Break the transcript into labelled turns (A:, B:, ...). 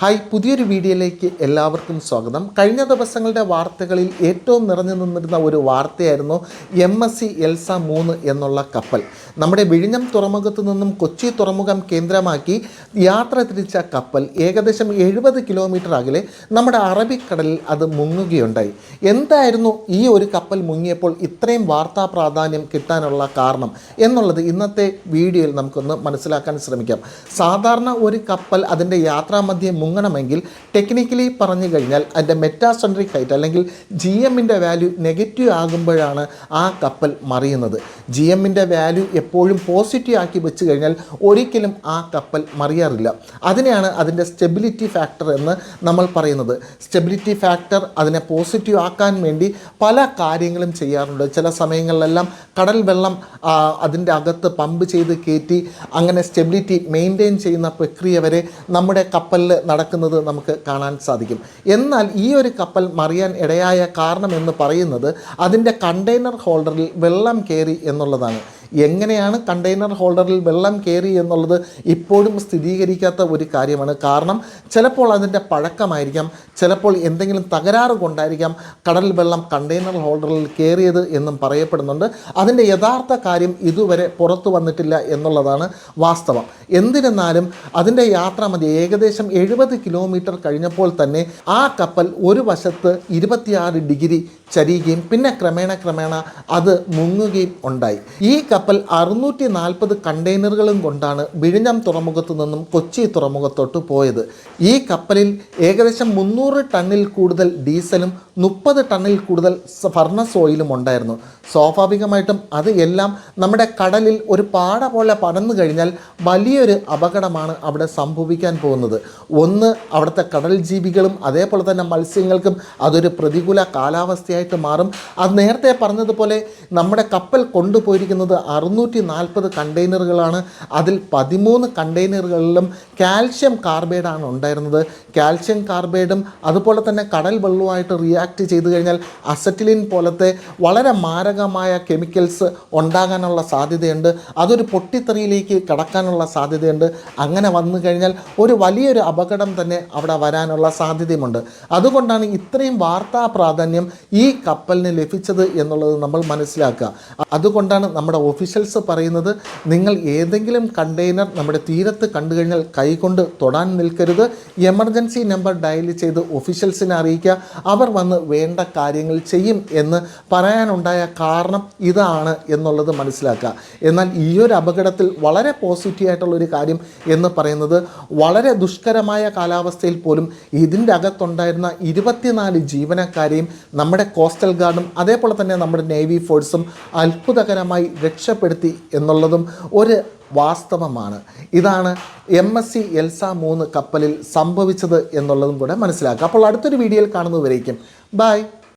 A: Hi പുതിയൊരു വീഡിയോയിലേക്ക് എല്ലാവർക്കും സ്വാഗതം. കഴിഞ്ഞ ദിവസങ്ങളുടെ വാർത്തകളിൽ ഏറ്റവും നിറഞ്ഞു നിന്നിരുന്ന ഒരു വാർത്തയായിരുന്നു എം എസ് സി എൽസ മൂന്ന് എന്നുള്ള കപ്പൽ. നമ്മുടെ വിഴിഞ്ഞം തുറമുഖത്തു നിന്നും കൊച്ചി തുറമുഖം കേന്ദ്രമാക്കി യാത്ര തിരിച്ച കപ്പൽ ഏകദേശം എഴുപത് കിലോമീറ്റർ അകലെ നമ്മുടെ അറബിക്കടലിൽ അത് മുങ്ങുകയുണ്ടായി. എന്തായിരുന്നു ഈ ഒരു കപ്പൽ മുങ്ങിയപ്പോൾ ഇത്രയും വാർത്താ പ്രാധാന്യം കിട്ടാനുള്ള കാരണം എന്നുള്ളത് ഇന്നത്തെ വീഡിയോയിൽ നമുക്കൊന്ന് മനസ്സിലാക്കാൻ ശ്രമിക്കാം. സാധാരണ ഒരു കപ്പൽ അതിന്റെ യാത്രാമധ്യം മുങ്ങണമെങ്കിൽ ടെക്നിക്കലി പറഞ്ഞു കഴിഞ്ഞാൽ അതിന്റെ മെറ്റാസെൻട്രിക് ഹൈറ്റ് അല്ലെങ്കിൽ ജി എമ്മിന്റെ വാല്യൂ നെഗറ്റീവ് ആകുമ്പോഴാണ് ആ കപ്പൽ മറിയുന്നത്. ജി എമ്മിന്റെ വാല്യൂ എപ്പോഴും പോസിറ്റീവ് ആക്കി വെച്ച് കഴിഞ്ഞാൽ ഒരിക്കലും ആ കപ്പൽ മറിയാറില്ല. അതിനെയാണ് അതിന്റെ സ്റ്റെബിലിറ്റി ഫാക്ടർ എന്ന് നമ്മൾ പറയുന്നത്. സ്റ്റെബിലിറ്റി ഫാക്ടർ അതിനെ പോസിറ്റീവ് ആക്കാൻ വേണ്ടി പല കാര്യങ്ങളും ചെയ്യാറുണ്ട്. ചില സമയങ്ങളിലെല്ലാം കടൽ വെള്ളം അതിന്റെ അകത്ത് പമ്പ് ചെയ്ത് കയറ്റി അങ്ങനെ സ്റ്റെബിലിറ്റി മെയിന്റെയിൻ ചെയ്യുന്ന പ്രക്രിയ വരെ നമ്മുടെ കപ്പലിൽ നടക്കുന്നത് നമുക്ക് കാണാൻ സാധിക്കും. എന്നാൽ ഈ ഒരു കപ്പൽ മറിയാൻ ഇടയായ കാരണം എന്ന് പറയുന്നത് അതിന്റെ കണ്ടെയ്നർ ഹോൾഡറിൽ വെള്ളം കയറി എന്നുള്ളതാണ്. എങ്ങനെയാണ് കണ്ടെയ്നർ ഹോൾഡറിൽ വെള്ളം കയറി എന്നുള്ളത് ഇപ്പോഴും സ്ഥിരീകരിക്കാത്ത ഒരു കാര്യമാണ്. കാരണം ചിലപ്പോൾ അതിന്റെ പഴക്കമായിരിക്കാം ചിലപ്പോൾ എന്തെങ്കിലും തകരാറ് കൊണ്ടായിരിക്കാം കടൽ വെള്ളം കണ്ടെയ്നർ ഹോൾഡറിൽ കയറിയത് എന്നും പറയപ്പെടുന്നുണ്ട്. അതിന്റെ യഥാർത്ഥ കാര്യം ഇതുവരെ പുറത്തു വന്നിട്ടില്ല എന്നുള്ളതാണ് വാസ്തവം. എന്നിരുന്നാലും അതിന്റെ യാത്ര മതി. ഏകദേശം എഴുപത് കിലോമീറ്റർ കഴിഞ്ഞപ്പോൾ തന്നെ ആ കപ്പൽ ഒരു വശത്ത് ഇരുപത്തിയാറ് ഡിഗ്രി ചരിയുകയും പിന്നെ ക്രമേണ ക്രമേണ അത് മുങ്ങുകയും ഉണ്ടായി. ഈ കപ്പൽ അറുന്നൂറ്റി നാൽപ്പത് കണ്ടെയ്നറുകളും കൊണ്ടാണ് വിഴിഞ്ഞം തുറമുഖത്തു നിന്നും കൊച്ചി തുറമുഖത്തോട്ട് പോയത്. ഈ കപ്പലിൽ ഏകദേശം മുന്നൂറ് ടണ്ണിൽ കൂടുതൽ ഡീസലും മുപ്പത് ടണ്ണിൽ കൂടുതൽ ഫർണസ് ഓയിലും ഉണ്ടായിരുന്നു. സ്വാഭാവികമായിട്ടും അത് എല്ലാം നമ്മുടെ കടലിൽ ഒരു പാട പോലെ പടന്നു കഴിഞ്ഞാൽ വലിയൊരു അപകടമാണ് അവിടെ സംഭവിക്കാൻ പോകുന്നത്. ഒന്ന് അവിടുത്തെ കടൽ ജീവികളും അതേപോലെ തന്നെ മത്സ്യങ്ങൾക്കും അതൊരു പ്രതികൂല കാലാവസ്ഥയായിട്ട് മാറും. അത് നേരത്തെ പറഞ്ഞതുപോലെ നമ്മുടെ കപ്പൽ കൊണ്ടുപോയിരിക്കുന്നത് അറുന്നൂറ്റി നാൽപ്പത് കണ്ടെയ്നറുകളാണ്. അതിൽ പതിമൂന്ന് കണ്ടെയ്നറുകളിലും കാൽഷ്യം കാർബൈഡാണ് ഉണ്ടായിരുന്നത്. കാൽഷ്യം കാർബൈഡും അതുപോലെ തന്നെ കടൽ വെള്ളവുമായിട്ട് റിയാക്ട് ചെയ്തു കഴിഞ്ഞാൽ അസറ്റിലിൻ പോലത്തെ വളരെ മാരകമായ കെമിക്കൽസ് ഉണ്ടാകാനുള്ള സാധ്യതയുണ്ട്. അതൊരു പൊട്ടിത്തെറിയിലേക്ക് കടക്കാനുള്ള സാധ്യതയുണ്ട്. അങ്ങനെ വന്നു കഴിഞ്ഞാൽ ഒരു വലിയൊരു അപകടം തന്നെ അവിടെ വരാനുള്ള സാധ്യതയുമുണ്ട്. അതുകൊണ്ടാണ് ഇത്രയും വാർത്താ പ്രാധാന്യം ഈ കപ്പലിന് ലഭിച്ചത് എന്നുള്ളത് നമ്മൾ മനസ്സിലാക്കുക. അതുകൊണ്ടാണ് നമ്മുടെ ഒഫീഷ്യൽസ് പറയുന്നത് നിങ്ങൾ ഏതെങ്കിലും കണ്ടെയ്നർ നമ്മുടെ തീരത്ത് കണ്ടു കഴിഞ്ഞാൽ കൈകൊണ്ട് തൊടാൻ നിൽക്കരുത്. എമർജൻസി നമ്പർ ഡയൽ ചെയ്ത് ഒഫീഷ്യൽസിനെ അറിയിക്കുക. അവർ വന്ന് വേണ്ട കാര്യങ്ങൾ ചെയ്യും എന്ന് പറയാനുണ്ടായ കാരണം ഇതാണ് എന്നുള്ളത് മനസ്സിലാക്കുക. എന്നാൽ ഈ ഒരു അപകടത്തിൽ വളരെ പോസിറ്റീവായിട്ടുള്ളൊരു കാര്യം എന്ന് പറയുന്നത് വളരെ ദുഷ്കരമായ കാലാവസ്ഥയിൽ പോലും ഇതിന്റെ അകത്തുണ്ടായിരുന്ന ഇരുപത്തിനാല് ജീവനക്കാരെയും നമ്മുടെ കോസ്റ്റൽ ഗാർഡും അതേപോലെ തന്നെ നമ്മുടെ നേവി ഫോഴ്സും അത്ഭുതകരമായി രക്ഷപ്പെടുത്തി എന്നുള്ളതും ഒരു വാസ്തവമാണ്. ഇതാണ് എം എസ് സി എൽസ മൂന്ന് കപ്പലിൽ സംഭവിച്ചത് എന്നുള്ളതും കൂടെ മനസ്സിലാക്കുക. അപ്പോൾ അടുത്തൊരു വീഡിയോയിൽ കാണുന്നതുവരേക്കും. ബൈ.